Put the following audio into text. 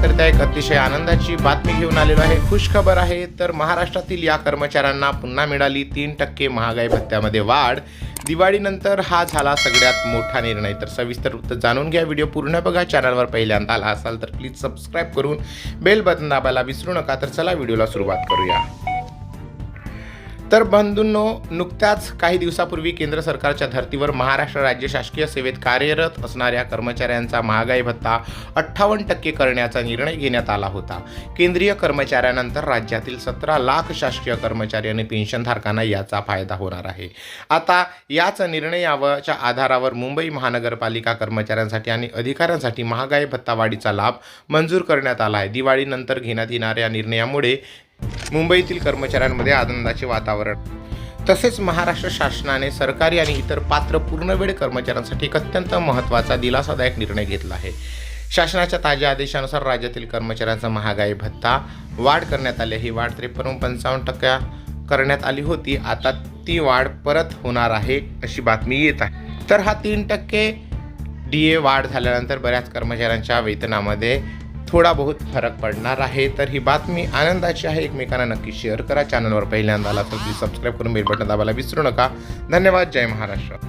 एक अतिशय आनंदाची बातमी घेऊन आलेलो आहे. खुश खबर आहे तर महाराष्ट्रातील या कर्मचाऱ्यांना पुन्हा मिळाली तीन टक्के महागाई भत्त्यामध्ये वाढ. दिवाळीनंतर हा झाला सगळ्यात मोठा निर्णय. तर सविस्तर वृत्त जाणून घ्या. व्हिडिओ पूर्ण बघा. चॅनलवर पहिल्यांदा आला असाल तर प्लीज सबस्क्राईब करून बेल बटन दाबायला विसरू नका. तर चला व्हिडिओला सुरुवात करूया. तर बंधूंनो नुकत्याच काही दिवसापूर्वी केंद्र सरकारच्या धर्तीवर महाराष्ट्र राज्य शासकीय सेवेत कार्यरत असणाऱ्या कर्मचाऱ्यांचा महागाई भत्ता अठ्ठावन्न टक्के करण्याचा निर्णय घेण्यात आला होता. केंद्रीय कर्मचाऱ्यानंतर राज्यातील सतरा लाख शासकीय कर्मचारी आणि पेन्शनधारकांना याचा फायदा होणार आहे. आता याच निर्णयाच्या आधारावर मुंबई महानगरपालिका कर्मचाऱ्यांसाठी आणि अधिकाऱ्यांसाठी महागाई भत्ता वाढीचा लाभ मंजूर करण्यात आला आहे. दिवाळीनंतर घेण्यात येणाऱ्या निर्णयामुळे मुंबईतील कर्मचाऱ्यांमध्ये आनंदाचे वातावरण. तसेच महाराष्ट्र शासनाने सरकारी आणि इतर पात्र पूर्णवेळ कर्मचाऱ्यांसाठी एक अत्यंत महत्त्वाचा दिलासादायक निर्णय घेतला आहे. शासनाच्या ताज्या आदेशानुसार राज्यातील कर्मचाऱ्यांचा महागाई भत्ता वाढ करण्यात आली ही वाढ त्रेपन्न पंचावन्न टक्क्या करण्यात आली होती. आता ती वाढ परत होणार आहे अशी बातमी येत आहे. तर हा तीन टक्के डी ए वाढ झाल्यानंतर बऱ्याच कर्मचाऱ्यांच्या वेतनामध्ये थोडा बहुत फरक पडणार आहे. तर ही बातमी आनंदाची आहे. एकमेकांना नक्की शेअर करा. चॅनलवर पहिल्यांदा आला तर प्लीज सबस्क्राईब करून बेल बटन दाबायला विसरू नका. धन्यवाद. जय महाराष्ट्र.